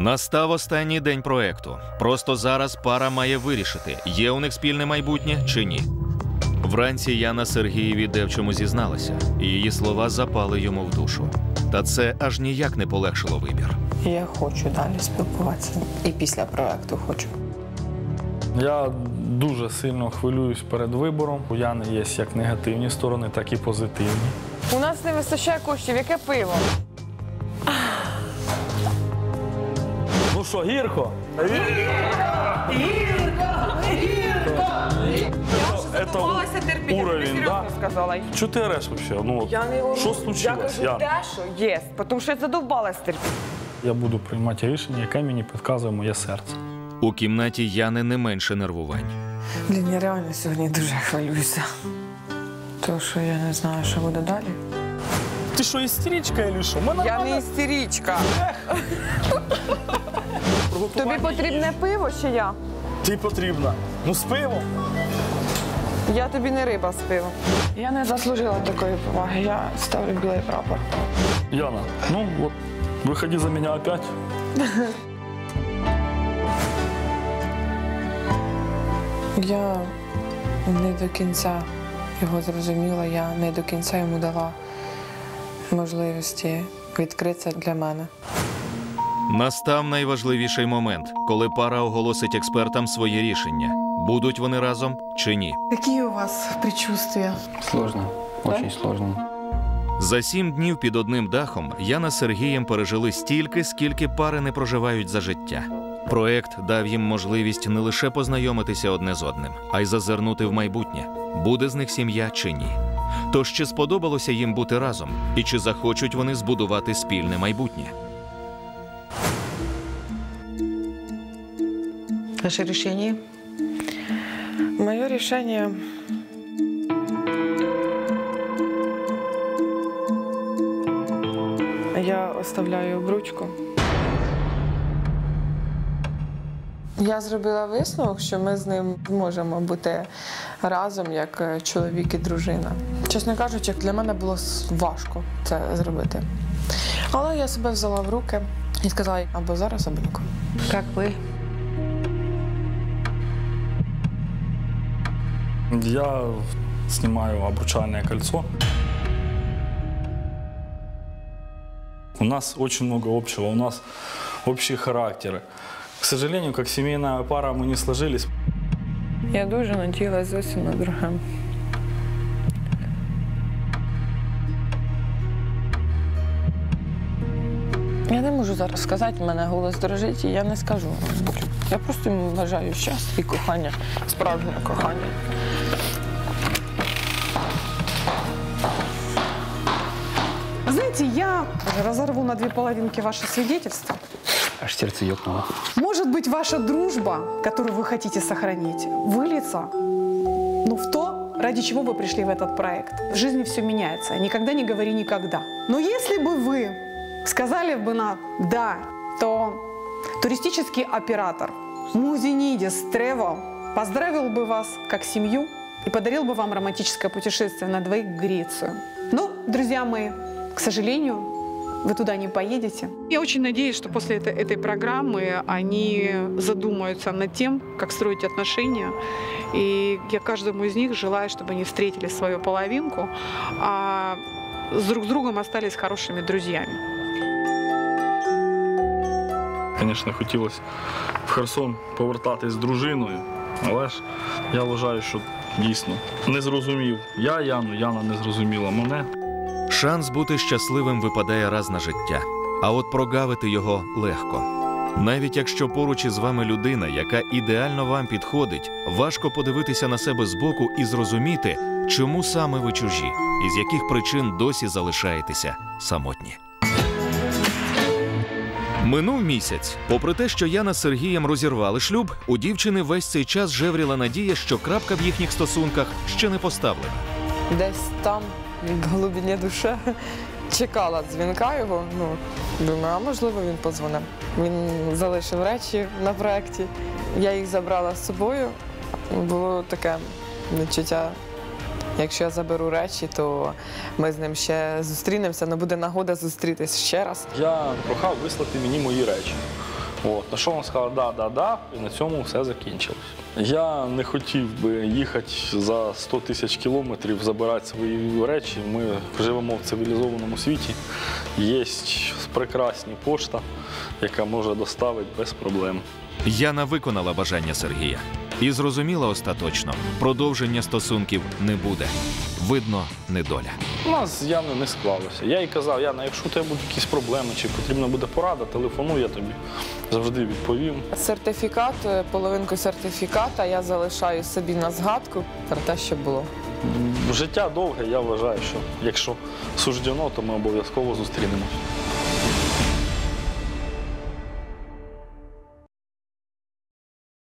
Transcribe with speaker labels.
Speaker 1: Настав останній день проекту. Просто зараз пара має вирішити, є у них спільне майбутнє чи ні. Вранці Яна Сергієві де в чому зізналася, і її слова запали йому в душу. Та це аж ніяк не полегшило вибір.
Speaker 2: Я хочу далі спілкуватися. І після проекту хочу.
Speaker 3: Я дуже сильно хвилююсь перед вибором. У Яни є як негативні сторони, так і позитивні.
Speaker 2: У нас не вистачає коштів. Яке пиво?
Speaker 3: Що, гірко? Это
Speaker 2: терпіти.
Speaker 3: уровень, да?
Speaker 2: сказала.
Speaker 3: Що ти ореш вообще? Ну, от,
Speaker 2: Я не говорю.
Speaker 3: що
Speaker 2: Я
Speaker 3: случилось,
Speaker 2: кажу, те, що є, тому що я задовбалась терпіти.
Speaker 3: Я буду приймати рішення, яке мені підказує моє серце.
Speaker 1: У кімнаті Яни не менше нервувань.
Speaker 2: Блін, я реально сьогодні дуже хвилююся. Тому що я не знаю, що буде далі.
Speaker 3: Ти що, істеричка чи що? Мене
Speaker 2: Я не істеричка. Тобі потрібне пиво чи я?
Speaker 3: Ти потрібна. Ну, з пивом.
Speaker 2: Я тобі не риба з пивом. Я не заслужила такої поваги. Я ставлю білий прапор.
Speaker 3: Яна, ну вот, выходи за меня опять.
Speaker 2: Я не до кінця його зрозуміла, я не до кінця йому дала можливості відкритися для мене.
Speaker 1: Настав найважливіший момент, коли пара оголосить експертам своє рішення: будуть вони разом чи ні.
Speaker 4: Какие у вас предчувствия?
Speaker 5: Сложно, очень сложно.
Speaker 1: За сім днів під одним дахом Яна з Сергієм пережили стільки, скільки пари не проживають за життя. Проект дав їм можливість не лише познайомитися одне з одним, а й зазирнути в майбутнє, буде з них сім'я чи ні. Тож чи сподобалося їм бути разом, і чи захочуть вони збудувати спільне майбутнє?
Speaker 4: Ваше решение?
Speaker 2: Моє рішення. Я оставляю обручку. Я зробила висновок, що ми з ним можемо бути разом як е, чоловік і дружина. Чесно кажучи, для мене було важко це зробити. Але я себе взяла в руки і сказала або зараз, або ніколи.
Speaker 4: Как вы?
Speaker 3: Я снимаю обручальное кольцо. У нас очень много общего, у нас общие характеры. К сожалению, как семейная пара мы не сложились.
Speaker 2: Я дуже надіялась зовсім на друге. Я не можу зараз сказати, в мене голос дрожить, і я не скажу. вам. Я просто йому бажаю щастя і кохання, справжнього кохання.
Speaker 6: Знаете, я разорву на две половинки ваше свидетельство.
Speaker 5: Аж сердце ёкнуло.
Speaker 6: Может быть, ваша дружба, которую вы хотите сохранить, выльется ну, в то, ради чего вы пришли в этот проект. В жизни все меняется. Никогда не говори никогда. Но если бы вы сказали бы на «да», то туристический оператор Музинидис Travel поздравил бы вас как семью и подарил бы вам романтическое путешествие на двоих в Грецию. Но, друзья мои, к сожалению, вы туда не поедете. Я очень надеюсь, что после этой, этой программы они задумаются над тем, как строить отношения. И я каждому из них желаю, чтобы они встретили свою половинку, а с друг с другом остались хорошими друзьями.
Speaker 3: Звісно, хотілося в Херсон повертатись з дружиною, але ж я вважаю, що дійсно не зрозумів. Я Яну, Яна не зрозуміла мене.
Speaker 1: Шанс бути щасливим випадає раз на життя, а от прогавити його легко. Навіть якщо поруч із вами людина, яка ідеально вам підходить, важко подивитися на себе збоку і зрозуміти, чому саме ви чужі, і з яких причин досі залишаєтеся самотні. Минув місяць. Попри те, що Яна з Сергієм розірвали шлюб, у дівчини весь цей час жевріла надія, що крапка в їхніх стосунках ще не поставлена.
Speaker 2: Десь там, в глибині душі, чекала дзвінка його. Ну, думаю, а можливо він подзвонив. Він залишив речі на проєкті. Я їх забрала з собою. Було таке відчуття. Якщо я заберу речі, то ми з ним ще зустрінемося, але буде нагода зустрітись ще раз.
Speaker 3: Я прохав вислати мені мої речі. От. На що вона сказала, да, да, да, і на цьому все закінчилось. Я не хотів би їхати за 100 тисяч кілометрів, забирати свої речі. Ми живемо в цивілізованому світі. Є прекрасні пошта, яка може доставити без проблем.
Speaker 1: Яна виконала бажання Сергія і зрозуміла остаточно, продовження стосунків не буде. Видно, недоля.
Speaker 3: У нас з Яною не склалося. Я їй казав, Яна, якщо у тебе будуть якісь проблеми чи потрібна буде порада, телефонуй, я тобі завжди відповім.
Speaker 2: Сертифікат, е, половинку сертифіката я залишаю собі на згадку про те, що було.
Speaker 3: Життя довге, я вважаю, що якщо суждено, то ми обов'язково зустрінемось.